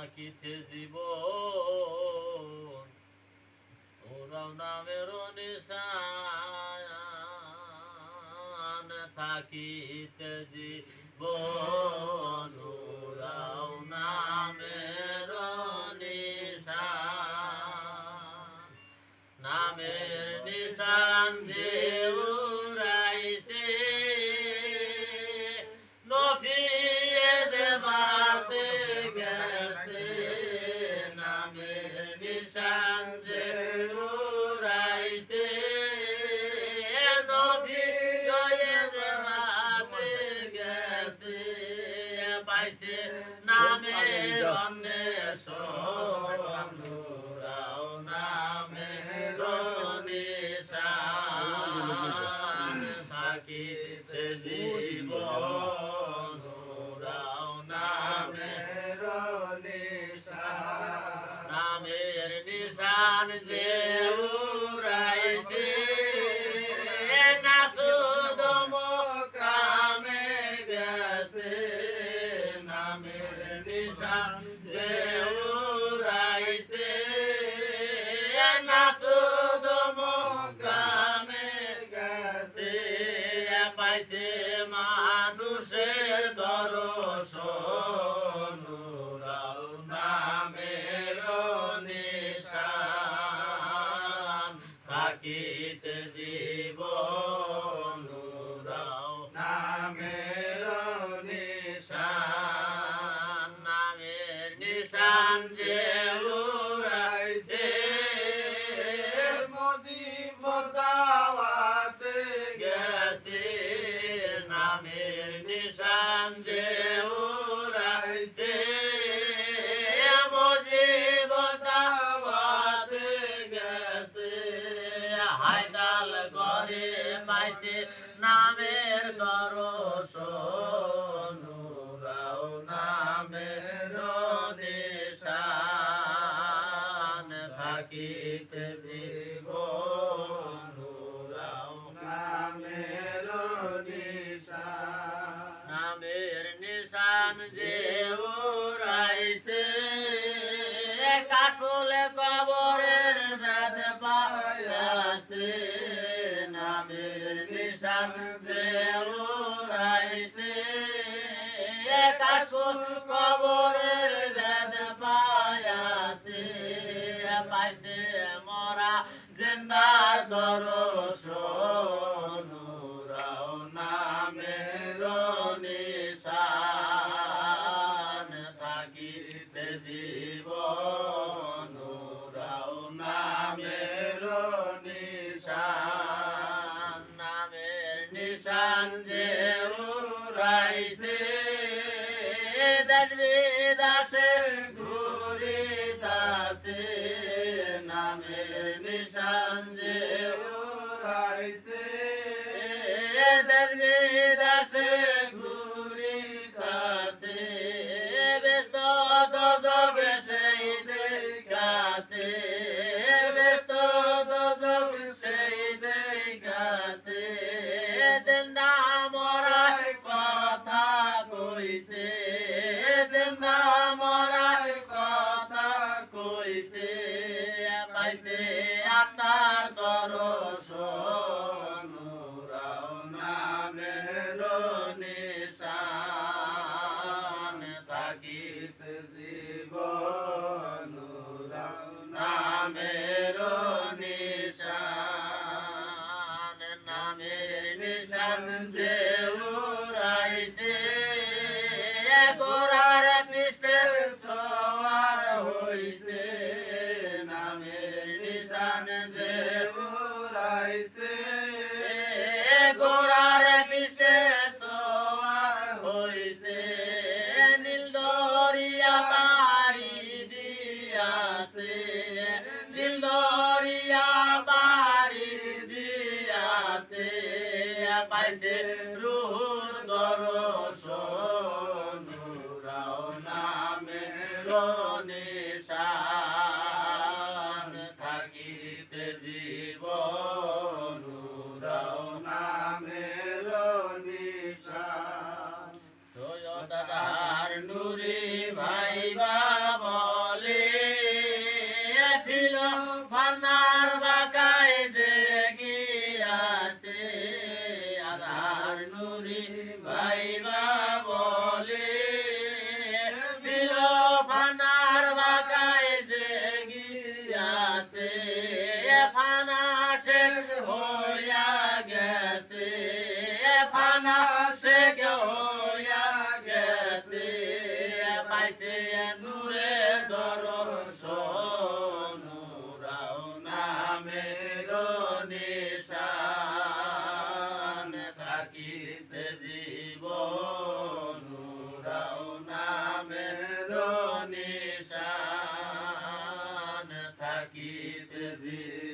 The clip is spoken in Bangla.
থাকিতে জীব। ওরাও নামের নিশান থাকিতে জীব। রন্নে সো থাকিতে নামের দরশন উড়াও নামের নদেশান থাকিতে জীবন উড়াও নামের নিশা নামের নামের নিশান যে উড়াইছে কাশুন কবরের বেদ পায়াছে পাইছে মরা জেন্দার দরশন উড়াও নামের নিশান থাকিতে হইছে সন্ধে উড়াইছে। গোরার পৃষ্ঠে সোয়ার হইছে। নামের নিশান যে দেখিল মান্নার বাকাই যে গিয়াছে। আধার নুরি ভাইবা বলে দিল ফানার বাকাই যে গিয়াছে। ফানা শেষ হইয়া গেছে। ফানা নিশান থাকিতে জীবন উড়াও নামের নিশান থাকিতে জীবন।